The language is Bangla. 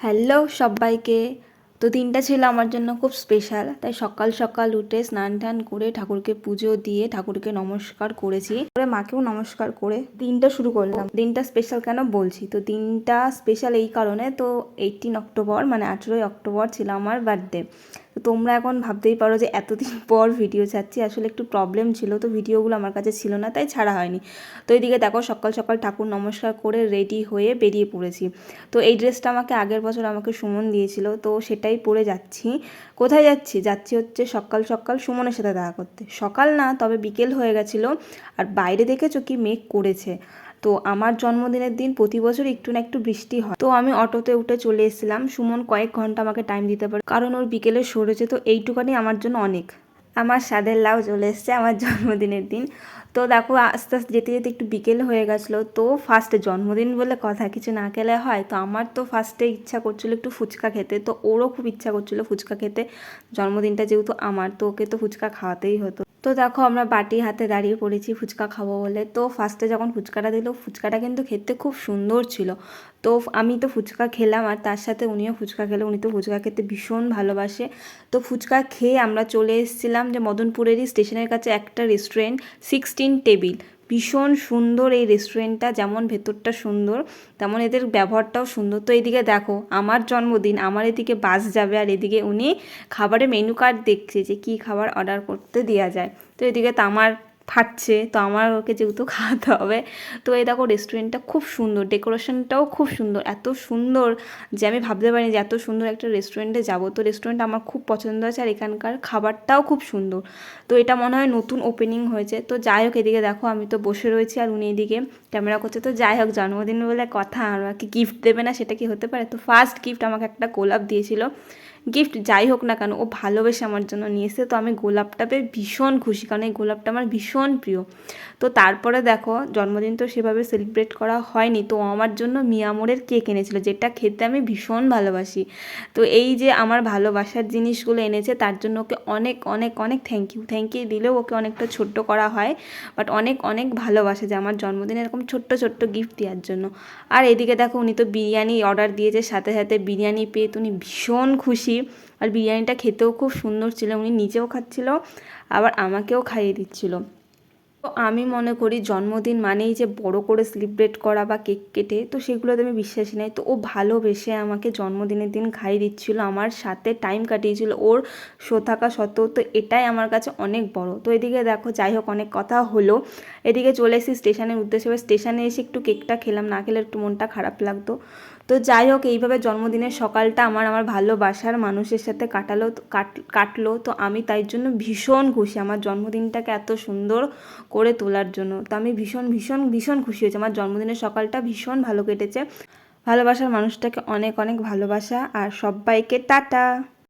হ্যালো সবাইকে। তো দিনটা ছিল আমার জন্য খুব স্পেশাল তাই সকাল সকাল উঠে স্নান টান করে ঠাকুরকে পুজো দিয়ে ঠাকুরকে নমস্কার করেছি। পরে মাকেও নমস্কার করে দিনটা শুরু করলাম। দিনটা স্পেশাল কেন বলছি? তো দিনটা স্পেশাল এই কারণে, তো এইটিন অক্টোবর মানে আঠেরোই অক্টোবর ছিল আমার বার্থডে তো তোমরা এখন ভাবতেই পারো যে এতদিন পর ভিডিও ছাড়ছি। আসলে একটু প্রবলেম ছিল, তো ভিডিওগুলো আমার কাছে ছিল না, তাই ছাড়া হয়নি। তো এইদিকে দেখো, সকাল সকাল ঠাকুর নমস্কার করে রেডি হয়ে বেরিয়ে পড়েছি। তো এই ড্রেসটা আমাকে আগের বছর আমাকে সুমন দিয়েছিল, তো সেটাই পরে যাচ্ছি। কোথায় যাচ্ছি? যাচ্ছি হচ্ছে সকাল সকাল সুমনের সাথে দেখা করতে। সকাল না, তবে বিকেল হয়ে গেছিল। আর বাইরে দেখেছ কি মেঘ করেছে। তো আমার জন্মদিনের দিন প্রতি বছর একটু না একটু বৃষ্টি হয়। তো আমি অটোতে উঠে চলে এসেছিলাম। সুমন কয়েক ঘণ্টা আমাকে টাইম দিতে পারে। কারণ ওর বিকেলে সরেছে, তো এইটুকানি আমার জন্য অনেক। আমার স্বাদের লাউ চলে এসছে আমার জন্মদিনের দিন। তো দেখো, আস্তে আস্তে যেতে যেতে একটু বিকেল হয়ে গেছিল। তো ফার্স্টে জন্মদিন বলে কথা কিছু না খেলে হয়। তো আমার তো ফার্স্টে ইচ্ছা করছিল একটু ফুচকা খেতে। তো ওরও খুব ইচ্ছা করছিল ফুচকা খেতে। জন্মদিনটা যেহেতু আমার, তো ওকে তো ফুচকা খাওয়াতেই হতো। তো দেখো আমরা বাটি হাতে দাঁড়িয়ে পড়েছি ফুচকা খাব বলে। তো ফার্স্টে যখন ফুচকাটা দিল, ফুচকাটা কিন্তু খেতে খুব সুন্দর ছিল। তো আমি তো ফুচকা খেলাম আর তার সাথে উনিও ফুচকা খেলে। উনি তো ফুচকা খেতে ভীষণ ভালোবাসে। তো ফুচকা খেয়ে আমরা চলে এসেছিলাম যে মদনপুরেরই স্টেশনের কাছে একটা রেস্টুরেন্ট সিক্সটিন টেবিল ভীষণ সুন্দর এই রেস্টুরেন্টটা যেমন ভেতরটা সুন্দর, তেমন এদের ব্যবহারটাও সুন্দর। তো এদিকে দেখো, আমার জন্মদিন, আমার এদিকে বাস যাবে আর এদিকে উনি খাবারের মেনু কার্ড দেখছে যে কি খাবার অর্ডার করতে দেওয়া যায়। তো এদিকে তো আমার ফাটছে তো আমার ওকে যেহেতু খাওয়াতে হবে, তো এই দেখো রেস্টুরেন্টটা খুব সুন্দর ডেকোরেশনটাও খুব সুন্দর, এত সুন্দর যে আমি ভাবতে পারিনি যে এত সুন্দর একটা রেস্টুরেন্টে যাব। তো রেস্টুরেন্ট আমার খুব পছন্দ আছে আর এখানকার খাবারটাও খুব সুন্দর। তো এটা মনে হয় নতুন ওপেনিং হয়েছে, তো যাই হোক এদিকে দেখো আমি তো বসে রয়েছি আর উনি এদিকে ক্যামেরা করছে, তো যাই হোক জন্মদিন বলে কথা আর কি গিফট দেবে না সেটা কি হতে পারে? তো ফার্স্ট গিফট আমাকে একটা গোলাপ দিয়েছিল গিফট যাই হোক না কেন, ও ভালোবেসে আমার জন্য নিয়ে এসে তো আমি গোলাপটা পেয়ে ভীষণ খুশি, কারণ এই গোলাপটা আমার ভীষণ প্রিয়। তো তারপরে দেখো, জন্মদিন তো সেভাবে সেলিব্রেট করা হয়নি। তো আমার জন্য মিয়ামোরের কেক এনেছিল, যেটা খেতে আমি ভীষণ ভালোবাসি। তো এই যে আমার ভালোবাসার জিনিসগুলো এনেছে, তার জন্য ওকে অনেক অনেক অনেক থ্যাংক ইউ থ্যাংক ইউ দিলেও ওকে অনেকটা ছোট্ট করা হয়। বাট অনেক অনেক ভালোবাসে যে আমার জন্মদিনে এরকম ছোট্ট ছোট্ট গিফট দেওয়ার জন্য। আর এদিকে দেখো, উনি তো বিরিয়ানি অর্ডার দিয়েছে, সাথে সাথে বিরিয়ানি পেয়ে তো উনি ভীষণ খুশি। আর বিরিয়ানিটা খেতেও খুব সুন্দর ছিল, উনি নিজেও খাচ্ছিল, আবার আমাকেও খাইয়ে দিচ্ছিল। তো আমি মনে করি জন্মদিন মানেই যে বড় করে সেলিব্রেট করা বা কেক কেটে, তো সেগুলোতে আমি বিশ্বাসী নাই। তো ও ভালোবেসে আমাকে জন্মদিনের দিন খাইয়ে দিচ্ছিল, আমার সাথে টাইম কাটিয়েছিল, ওর শো থাকা সত্ত্বেও। তো এটাই আমার কাছে অনেক বড়। তো এদিকে দেখো, যাই হোক, অনেক কথা হলো। এদিকে চলে এসেছি স্টেশনের উদ্দেশ্যে স্টেশনে এসে একটু কেকটা খেলাম, না খেলে একটু মনটা খারাপ লাগতো। তো যাই হোক, এইভাবে জন্মদিনের সকালটা আমার আমার ভালোবাসার মানুষের সাথে কাটালো কাটলো। তো আমি তাই জন্য ভীষণ খুশি আমার জন্মদিনটাকে এত সুন্দর করে তোলার জন্য। তো আমি ভীষণ ভীষণ ভীষণ খুশি হয়েছি। আমার জন্মদিনের সকালটা ভীষণ ভালো কেটেছে। ভালোবাসার মানুষটাকে অনেক অনেক ভালোবাসা। আর সবাইকে টাটা!